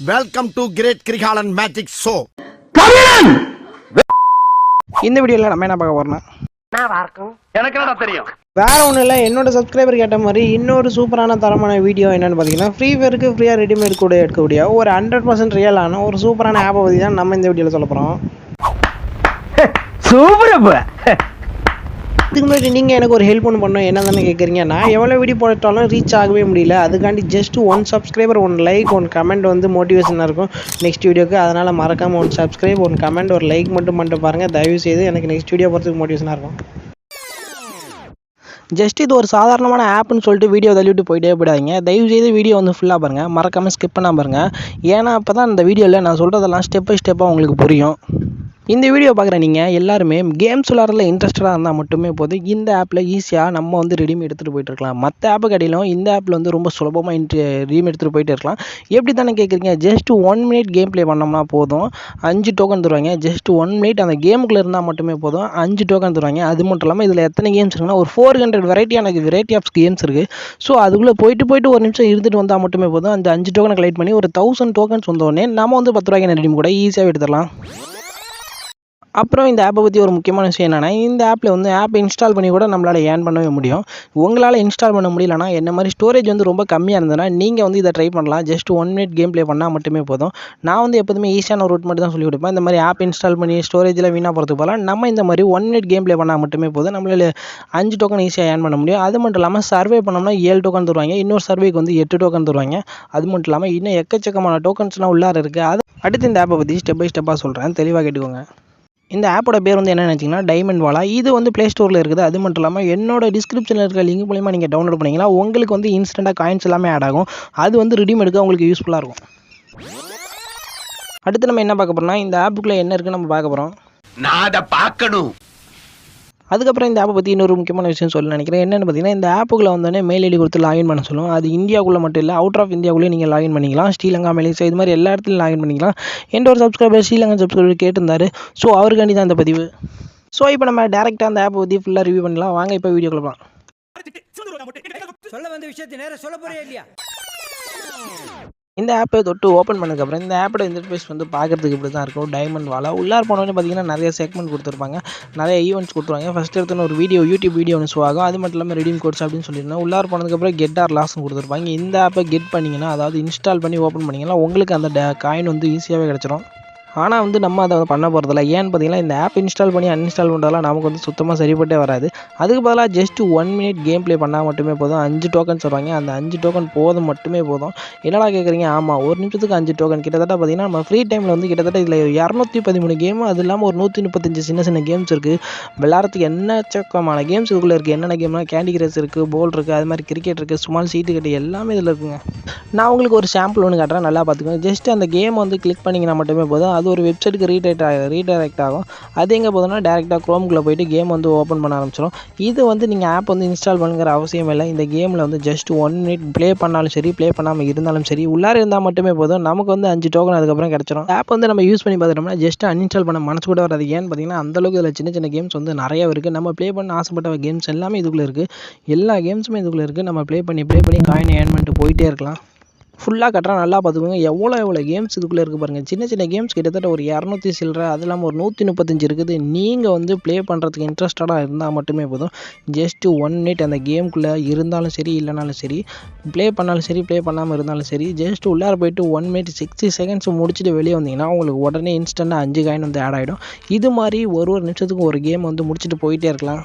Welcome to great Kirikalan magic show இந்த வீடியோவில் நம்ம என்ன பார்க்க போறோம்னா? எனக்கு என்னடா தெரியும்? வேற ஒன்றும் இல்லை என்னோட சப்ஸ்கிரைபர் கேட்ட மாதிரி இன்னொரு சூப்பரான தரமான வீடியோ என்னன்னு பார்த்தீங்கன்னா ஃப்ரீ ஃபயருக்கு ஃப்ரீயாக ரெடிமேட் கூட எடுக்கக்கூடிய ஒரு ஹண்ட்ரட் பர்சன்ட் ரியலான ஒரு சூப்பரான ஆப்பை பற்றி தான் நம்ம இந்த வீடியோவில் சொல்ல போகிறோம் சூப்பர் அப்ப. இதுக்கு முன்னாடி நீங்கள் எனக்கு ஒரு ஹெல்ப் ஒன்று பண்ணணும். என்ன தானே கேட்குறீங்க நான் எவ்வளோ வீடியோ போட்டாலும் ரீச் ஆகவே முடியல. அதுக்காண்டி just one subscriber one like one comment வந்து மோட்டிவேஷனாக இருக்கும். நெக்ஸ்ட் வீடியோக்கு அதனால் மறக்காமல் ஒன் சப்ஸ்கிரைப் ஒன் கமெண்ட் ஒரு லைக் மட்டும் பண்ணிட்டு பாருங்கள் தயவு செய்து எனக்கு நெக்ஸ்ட் வீடியோ போகிறதுக்கு மோட்டிவேஷனாக இருக்கும். ஜஸ்ட் இது ஒரு சாதாரணமான ஆப்னு சொல்லிட்டு வீடியோ தள்ளிவிட்டு போயிட்டே போயிடாதீங்க. தயவு செய்து வீடியோ வந்து ஃபுல்லாக பாருங்கள் மறக்காமல் ஸ்கிப் பண்ணால் பாருங்கள் ஏன்னா அப்போ தான் இந்த வீடியோவில் நான் சொல்கிறதெல்லாம் ஸ்டெப் பை ஸ்டெப்பாக உங்களுக்கு புரியும். இந்த வீடியோ பார்க்குற நீங்கள் எல்லாருமே கேம்ஸ் விளாட்றதுல இன்ட்ரெஸ்டடாக இருந்தால் மட்டுமே போதும் இந்த ஆப்பில் ஈஸியாக நம்ம வந்து ரெடிமே எடுத்துகிட்டு போயிட்டு இருக்கலாம். மற்ற ஆப்பு கடையிலும் இந்த ஆப்பில் வந்து ரொம்ப சுலபமாக இன்ட்ரி ரீம் எடுத்துகிட்டு போயிட்டு இருக்கலாம். எப்படி தானே கேட்குறீங்க just one minute game play பண்ணோம்னா போதும். அஞ்சு டோக்கன் தருவாங்க. ஜஸ்ட் ஒன் மினிட் அந்த கேமுக்குள்ளே இருந்தால் மட்டுமே போதும். அஞ்சு டோக்கன் தருவாங்க. அது மட்டும் இல்லாமல் இதில் எத்தனை கேம்ஸ் இருக்குன்னா ஒரு ஃபோர் ஹண்ட்ரட் வெரைட்டியான வெரைட்டி ஆஃப் கேம்ஸ் இருக்குது ஸோ அதுக்குள்ளே போயிட்டு போயிட்டு ஒரு நிமிஷம் இருந்துட்டு வந்தால் மட்டுமே போதும். அந்த அஞ்சு டோக்கனை கலெக்ட் பண்ணி ஒரு தௌசண்ட் டோக்கன்ஸ் வந்தோடனே நம்ம வந்து பத்து ரூபாய்க்கு ரெடி கூட ஈஸியாக எடுத்துடலாம். அப்புறம் இந்த ஆப்பை பற்றி ஒரு முக்கியமான விஷயம் என்னென்னா இந்த ஆப்பில் வந்து ஆப் இன்ஸ்டால் பண்ணி கூட நம்மளால் ஏர்ன் பண்ணவே முடியும். உங்களால் இன்ஸ்டால் பண்ண முடியலனா என்ன மாதிரி ஸ்டோரேஜ் வந்து ரொம்ப கம்மியாக இருந்ததுன்னா நீங்கள் வந்து இதை ட்ரை பண்ணலாம். Just one minute game play பண்ணால் மட்டுமே போதும். நான் வந்து எப்போதுமே ஈஸியான ரூட் மட்டும் தான் சொல்லி கொடுப்பேன். இந்த மாதிரி ஆப் இன்ஸ்டால் பண்ணி ஸ்டோரேஜில் வீணாக போகிறதுக்கு போகலாம் நம்ம இந்த மாதிரி ஒன் மினிட் கேம் ப்ளே பண்ணால் மட்டுமே போதும். நம்மளால் அஞ்சு டோக்கன் ஈஸியாக ஏர்ன் பண்ண முடியும். அது மட்டும் இல்லாமல் சர்வே பண்ணோம்னா ஏழு டோக்கன் தருவாங்க. இன்னொரு சர்வேக்கு வந்து எட்டு டோக்கன் தருவாங்க. அது மட்டும் இல்லாமல் இன்னும் எக்கச்சக்கமான டோக்கன்ஸ்லாம் உள்ளார இருக்குது அது அடுத்து இந்த ஆப்பை பற்றி ஸ்டெப் பை ஸ்டெப்பாக சொல்கிறேன் தெளிவாக கேட்டுக்கோங்க. இந்த ஆப்போட பேர் வந்து என்ன நினச்சிங்கன்னா டைமண்ட் வாலா இது வந்து ப்ளே ஸ்டோரில் இருக்குது. அது மட்டும் இல்லாமல் என்னோட டிஸ்கிரிப்ஷனில் இருக்க லிங்க் மூலிமா நீங்கள் டவுன்லோட் பண்ணிங்கன்னா உங்களுக்கு வந்து இன்ஸ்டண்ட்டாக காயின்ஸ் எல்லாமே ஆட் ஆகும். அது வந்து ரிடீம் எடுக்க உங்களுக்கு யூஸ்ஃபுல்லாக இருக்கும். அடுத்து நம்ம என்ன பார்க்க போகிறோம்னா இந்த ஆப்புக்குள்ளே என்ன இருக்குன்னு நம்ம பார்க்க போகிறோம் நான் அதை பார்க்கணும். அதுக்கப்புறம் இந்த ஆப்பை பற்றி இன்னொரு முக்கியமான விஷயம் சொல்ல நினைக்கிறேன். என்னென்னு பார்த்தீங்கன்னா இந்த ஆப்புக்குள்ளே வந்தோடனே மெயில் ஐடி கொடுத்து லாகின் பண்ண சொல்லுவோம். அது இந்தியாவுக்குள்ளே மட்டும் இல்லை அவுட் ஆஃப் இந்தியாவுக்குள்ளே நீங்கள் லாகின் பண்ணிக்கலாம். ஸ்ரீலங்கா மலேசியா இது மாதிரி எல்லா இடத்துலையும் லாகின் பண்ணிக்கலாம். எந்த ஒரு சப்ஸ்கிரைபர் ஸ்ரீலங்கா சப்ஸ்கிரைபர் கேட்டிருந்தாரு. ஸோ அவருக்காண்டி தான் இந்த பதிவு. ஸோ இப்போ நம்ம டேரெக்டாக அந்த ஆப்பை பற்றி ஃபுல்லாக ரிவ்யூ பண்ணலாம். வாங்க இப்போ வீடியோ கொடுக்கலாம் சொல்ல வந்த விஷயத்தை நேரம் சொல்ல போறியா இல்லையா? இந்த ஆப்பை தொட்டு ஓப்பன் பண்ணதுக்கப்புறம் இந்த ஆப்போட இன்டர்ஃபேஸ் வந்து பார்க்குறதுக்கு இப்படி தான் இருக்கும் டைமண்ட் வாலா உள்ளார் போனோடனே பார்த்தீங்கன்னா நிறைய செக்மெண்ட் கொடுத்துருப்பாங்க. நிறைய ஈவெண்ட்ஸ் கொடுத்துருவாங்க. ஃபஸ்ட் எடுத்துன்னு ஒரு வீடியோ யூடியூப் வீடியோ ஒன்று ஷோ ஆகும். அது மட்டும் இல்லாமல் ரெடீம் கோட்ஸ் அப்படின்னு சொல்லியிருந்தேன் உள்ளார் போனதுக்கப்புறம் கெட் ஆர் லாஸ்னு கொடுத்துருப்பாங்க. இந்த ஆப்பை கெட் பண்ணிங்கன்னா அதாவது இன்ஸ்டால் பண்ணி ஓப்பன் பண்ணிங்கன்னா உங்களுக்கு அந்த காயின் வந்து ஈஸியாகவே கிடச்சிரும். ஆனால் வந்து நம்ம அதை வந்து பண்ண போகிறதில்ல ஏன்னு பார்த்தீங்கன்னா இந்த ஆப் இன்ஸ்டால் பண்ணி அன்இன்ஸ்டால் பண்ணுறதுலாம் நமக்கு வந்து சுத்தமாக சரிப்பட்டே வராது. அதுக்கு பதிலாக just one minute game play பண்ணால் மட்டுமே போதும். அஞ்சு டோக்கன் சொல்கிறாங்க அந்த அஞ்சு டோக்கன் போதும் மட்டுமே போதும். என்னடா கேட்குறீங்க ஆமாம் ஒரு நிமிஷத்துக்கு அஞ்சு டோக்கன் கிட்டத்தட்ட பார்த்தீங்கன்னா நம்ம ஃப்ரீ டைமில் வந்து கிட்டத்தட்ட இதில் இரநூத்தி பதிமூணு கேம் அது இல்லாமல் ஒரு நூற்றி முப்பத்தஞ்சு சின்ன சின்ன கேம்ஸ் இருக்குது விளாட்றதுக்கு எண்ணச்சக்கமான கேம்ஸ் இதுக்குள்ளே இருக்குது என்னென்ன கேம்னா கேண்டி கிரஸ் இருக்குது போல் இருக்குது அது மாதிரி கிரிக்கெட் இருக்குது ஸ்மால் சீட்டு கட்டி எல்லாமே இதில் இருக்குங்க. நான் உங்களுக்கு ஒரு சாம்பிள் ஒன்று காட்டுறேன். நல்லா பார்த்துக்கோங்க. ஜஸ்ட் அந்த கேம் வந்து கிளிக் பண்ணிங்கன்னா மட்டுமே போதும். அது ஒரு வெப்சைட்டுக்கு ரீடைட் ஆக ரீடைரக்ட் ஆகும். அது எங்கே போதும்னா டேரெக்டாக க்ரோம்குள்ளே போயிட்டு கேம் வந்து ஓப்பன் பண்ண ஆரம்பிச்சிடும் இது வந்து நீங்கள் ஆப் வந்து இன்ஸ்டால் பண்ணுங்கிற அவசியம் இல்லை. இந்த கேமில் வந்து ஜஸ்ட் ஒன் மினிட் ப்ளே பண்ணாலும் சரி ப்ளே பண்ணாமல் இருந்தாலும் சரி உள்ளார இருந்தால் மட்டுமே போதும். நமக்கு வந்து அஞ்சு டோக்கன் அதுக்கப்புறம் கிடச்சிடும் ஆப் வந்து நம்ம யூஸ் பண்ணி பார்த்துட்டோம்னா ஜஸ்ட் அன்இன்ஸ்டால் பண்ண மனசு கூட வராது. ஏன்னு பார்த்தீங்கன்னா அந்தளவுக்கு இதில் சின்ன சின்ன கேம்ஸ் வந்து நிறைய இருக்குது நம்ம ப்ளே பண்ண ஆசைப்பட்ட கேம்ஸ் எல்லாமே இதுக்குள்ளே இருக்குது எல்லா கேம்ஸுமே இதுக்குள்ளே இருக்குது நம்ம ப்ளே பண்ணி ப்ளே பண்ணி காயின் ஏர்ன் பண்ணிட்டு போயிட்டே இருக்கலாம். ஃபுல்லாக கட்டுறா நல்லா பார்த்துக்கோங்க எவ்வளோ எவ்வளோ கேம்ஸ் இதுக்குள்ளே இருக்குது பாருங்கள் சின்ன சின்ன கேம்ஸ் கிட்டத்தட்ட ஒரு இரநூத்தி சில்லற அது இல்லாமல் ஒரு நூற்றி முப்பத்தஞ்சு இருக்குது. நீங்கள் வந்து ப்ளே பண்ணுறதுக்கு இன்ட்ரெஸ்டடாக இருந்தால் மட்டுமே போதும். ஜஸ்ட்டு ஒன் மினிட் அந்த கேம்குள்ளே இருந்தாலும் சரி இல்லைனாலும் சரி ப்ளே பண்ணாலும் சரி ப்ளே பண்ணாமல் இருந்தாலும் சரி ஜஸ்ட் உள்ளார போயிட்டு ஒன் மினிட் சிக்ஸ்டி செகண்ட்ஸ் முடிச்சுட்டு வெளியே வந்தீங்கன்னா உங்களுக்கு உடனே இன்ஸ்டண்ட்டாக அஞ்சு காயின் வந்து ஆட் ஆகிடும் இது மாதிரி ஒரு ஒரு நிமிஷத்துக்கு ஒரு கேம் வந்து முடிச்சுட்டு போயிட்டே இருக்கலாம்.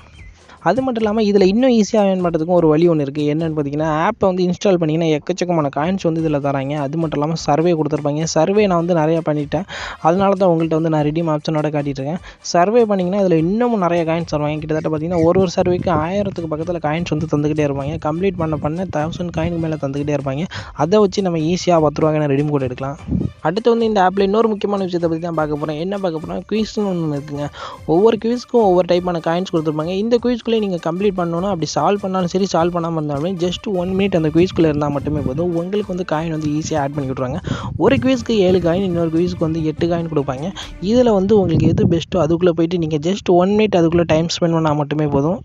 அது மட்டும் இல்லாமல் இதில் இன்னும் ஈஸியாக ஏர்ன் பண்ணுறதுக்கும் ஒரு வழி ஒன்று இருக்குது என்னென்னு பார்த்தீங்கன்னா ஆப்பை வந்து இன்ஸ்டால் பண்ணிங்கன்னா எக்கச்சக்கமான காயின்ஸ் வந்து இதில் தராங்க. அது மட்டும் இல்லாமல் சர்வே கொடுத்துருப்பாங்க. சர்வே நான் வந்து நிறையா பண்ணிட்டேன். அதனால தான் உங்கள்கிட்ட வந்து நான் ரெடீம் ஆப்ஷனோட காட்டிகிட்டு இருக்கேன். சர்வே பண்ணிங்கன்னா இதில் இன்னமும் நிறைய காயின்ஸ் தருவாங்க. கிட்டத்தட்ட பார்த்தீங்கன்னா ஒரு ஒரு சர்வேக்கு ஆயிரத்துக்கு பக்கத்தில் காயின்ஸ் வந்து தந்துக்கிட்டே இருப்பாங்க. கம்ப்ளீட் பண்ண பண்ண தௌசண்ட் காயினுக்கு மேலே தந்துக்கிட்டே இருப்பாங்க. அதை வச்சு நம்ம ஈஸியாக பத்து ரூபாய்க்கு ரெடீம் கூட எடுக்கலாம். அடுத்து வந்து இந்த ஆப்பில் இன்னொரு முக்கியமான விஷயத்தை பற்றி தான் பார்க்க போகிறேன் என்ன பார்க்க போகிறோம் குயிஸ்னு ஒன்று இருக்குங்க. ஒவ்வொரு குயிஸ்க்கும் ஒவ்வொரு டைப்பான காயின்ஸ் கொடுத்துருப்பாங்க. இந்த குயிஸ்குள்ளே நீங்கள் கம்ப்ளீட் பண்ணணும் அப்படி சால்வ் பண்ணாலும் சரி சால்வ் பண்ணாமல் இருந்தாலும் ஜஸ்ட் ஒன் மினிட் அந்த குயிஸ்குள்ளே இருந்தால் மட்டுமே போதும். உங்களுக்கு வந்து காயின் வந்து ஈஸியாக ஆட் பண்ணி விட்ருவாங்க ஒரு குயிஸ்க்கு ஏழு காயின் இன்னொரு குயிஸ்க்கு வந்து எட்டு காயின் கொடுப்பாங்க. இதில் வந்து உங்களுக்கு எது பெஸ்ட்டோ அதுக்குள்ளே போயிட்டு நீங்கள் ஜஸ்ட் ஒன் மினிட் அதுக்குள்ளே டைம் ஸ்பெண்ட் பண்ணால் மட்டுமே போதும்.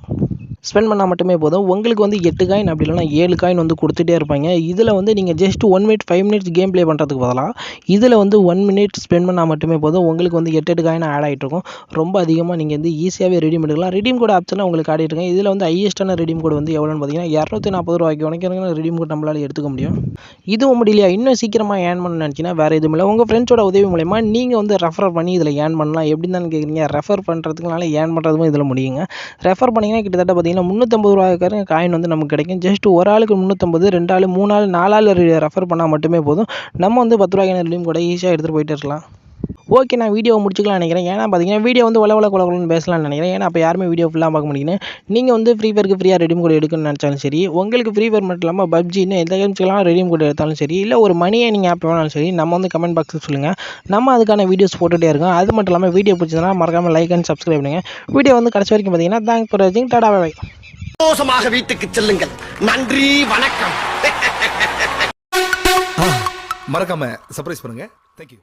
ஸ்பெண்ட் பண்ணால் மட்டுமே போதும். உங்களுக்கு வந்து எட்டு காயின் அப்படி இல்லைனா ஏழு காயின் வந்து கொடுத்துட்டே இருப்பாங்க. இதில் வந்து நீங்கள் just one minute five minutes game play பண்ணுறதுக்கு பதிலாக இதில் வந்து ஒன் மினிட் ஸ்பெண்ட் பண்ணால் மட்டுமே போதும். உங்களுக்கு வந்து எட்டு எட்டு காயின் ஆட் ஆகிட்டு இருக்கும். ரொம்ப அதிகமாக நீங்கள் வந்து ஈஸியாகவே ரெடீம் எடுக்கலாம். ரெடீம் கோட் ஆப்ஷனில் உங்களுக்கு ஆடிட்டு இருக்கேன் இதில் வந்து ஹையஸ்ட்டான ரெடீம் கோட் வந்து எவ்வளோன்னு பார்த்தீங்கன்னா இரநூத்தி நாற்பது ரூபாய்க்கு உனக்கு ரெடீம் கோட் நம்மளால் எடுத்துக்க முடியும். இதுவும் முடியலையா? இன்னும் சீக்கிரமாக ஏர்ன் பண்ண நினச்சின்னா வேறு எதுவும் இல்லை. உங்கள் ஃப்ரெண்ட்ஸோட உதவி மூலயமா நீங்கள் வந்து ரெஃபர் பண்ணி இதில் ஏர்ன் பண்ணலாம். எப்படி தான் கேட்குறீங்க ரெஃபர் பண்ணுறதுக்குனால ஏர்ன் பண்ணுறதும் இதில் முடியுங்க. ரெஃபர் பண்ணிங்கன்னா கிட்டத்தட்ட பார்த்தீங்கன்னா முந்நூற்றம்பது ரூபாய்க்கார காயின் வந்து நமக்கு கிடைக்கும். ஜஸ்ட் ஒரு ஆளுக்கு முந்நூற்றம்பது ரெண்டு ஆள் மூணு ஆள் நாலு ஆள் ரெஃபர் பண்ணால் மட்டுமே போதும். நம்ம வந்து பத்து ரூபாய்க்கான ரெடீம் கூட ஈஸியாக எடுத்துகிட்டு போயிட்டு இருக்கலாம். ஓகே நான் வீடியோ முடிச்சுக்கலாம் நினைக்கிறேன். ஏன்னா பார்த்தீங்கன்னா வீடியோ வந்து உல உல குலகுலன்னு பேசலாம்னு நினைக்கிறேன். ஏன்னா அப்போ யாருமே வீடியோ ஃபுல்லாக பார்க்க முடியுங்க நீங்கள் வந்து ஃப்ரீ ஃபயருக்கு ஃப்ரீயாக ரெடீம் கோட் எடுக்கணும்னு நினச்சாலும் சரி உங்களுக்கு ஃப்ரீ ஃபயர் மட்டும் இல்லாமல் பப்ஜின்னு எந்த கேம்ஸ்க்கெல்லாம் ரெடீம் கோட் எடுத்தாலும் சரி இல்லை ஒரு மணியை நீங்கள் ஆப் வேணாலும் சரி நம்ம வந்து கமெண்ட் பாக்ஸில் சொல்லுங்கள் நம்ம அதுக்கான வீடியோஸ் போட்டுகிட்டே இருக்கோம். அது மட்டும் இல்லாமல் வீடியோ பிடிச்சதுனா மறக்காமல் லைக் அண்ட் சப்ஸ்கிரைப் பண்ணுங்கள் வீடியோ வந்து கடைசி வரைக்கும் பார்த்தீங்கன்னா தேங்க்ஸ் ஃபார் வாட்சிங் டாடா பை சந்தோஷமாக வீட்டுக்கு செல்லுங்கள். நன்றி வணக்கம். மறக்காம சர்ப்ரைஸ் பண்ணுங்க. தேங்க்யூ